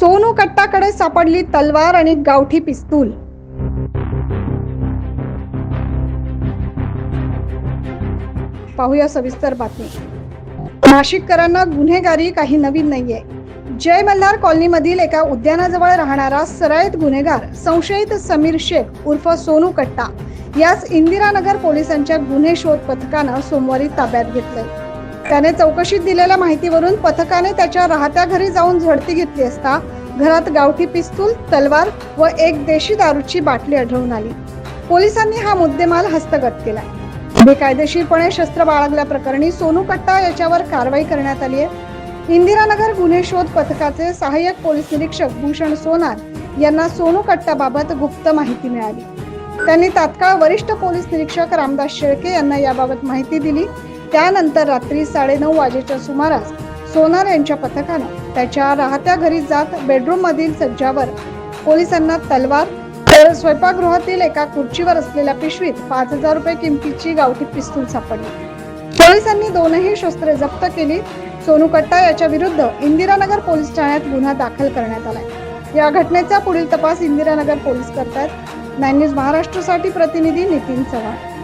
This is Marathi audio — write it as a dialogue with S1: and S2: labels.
S1: सोनू कट्टाकडे सापडली तलवार आणि गावठी पिस्तूल. पाहूया सविस्तर बातमी. नाशिककरांना गुन्हेगारी काही नवीन नाहीये. जय मल्हार कॉलनीमधील एका उद्यानाजवळ राहणारा सराईत गुन्हेगार संशयित समीर शेख उर्फ सोनू कट्टा यास इंदिरानगर पोलिसांच्या गुन्हे शोध पथकानं सोमवारी ताब्यात घेतलंय. त्याने चौकशीत दिलेल्या माहितीवरून पथकाने त्याच्या राहत्या घरी जाऊन झडती घेतली असता घरात गावठी पिस्तूल तलवार व एक देशी दारूची बाटली आढळून आली. पोलिसांनी हा मुद्देमाल हस्तगत केला बेकायदेशीरपणे शस्त्र बाळगल्याप्रकरणी सोनू कट्टा याच्यावर कारवाई करण्यात आली आहे. इंदिरानगर गुन्हे शोध पथकाचे सहाय्यक पोलीस निरीक्षक भूषण सोनार यांना सोनू कट्टाबाबत गुप्त माहिती मिळाली. त्यांनी तात्काळ वरिष्ठ पोलीस निरीक्षक रामदास शेळके यांना याबाबत माहिती दिली. त्यानंतर रात्री साडेनऊ वाजेच्या सुमारास सोनार यांच्या पथकानं त्याच्या राहत्या घरी जात बेडरूम मधील सज्जावर पोलिसांना तलवार तर स्वयंपाकगृहातील एका खुर्चीवर असलेल्या पिशवीत पाच हजार रुपये किमतीची गावठी पिस्तूल सापडली. पोलिसांनी दोनही शस्त्रे जप्त केली. सोनू कट्टा याच्या विरुद्ध इंदिरानगर पोलीस ठाण्यात गुन्हा दाखल करण्यात आलाय. या घटनेचा पुढील तपास इंदिरानगर पोलीस करतात नाईन न्यूज महाराष्ट्रासाठी प्रतिनिधी नितीन चव्हाण.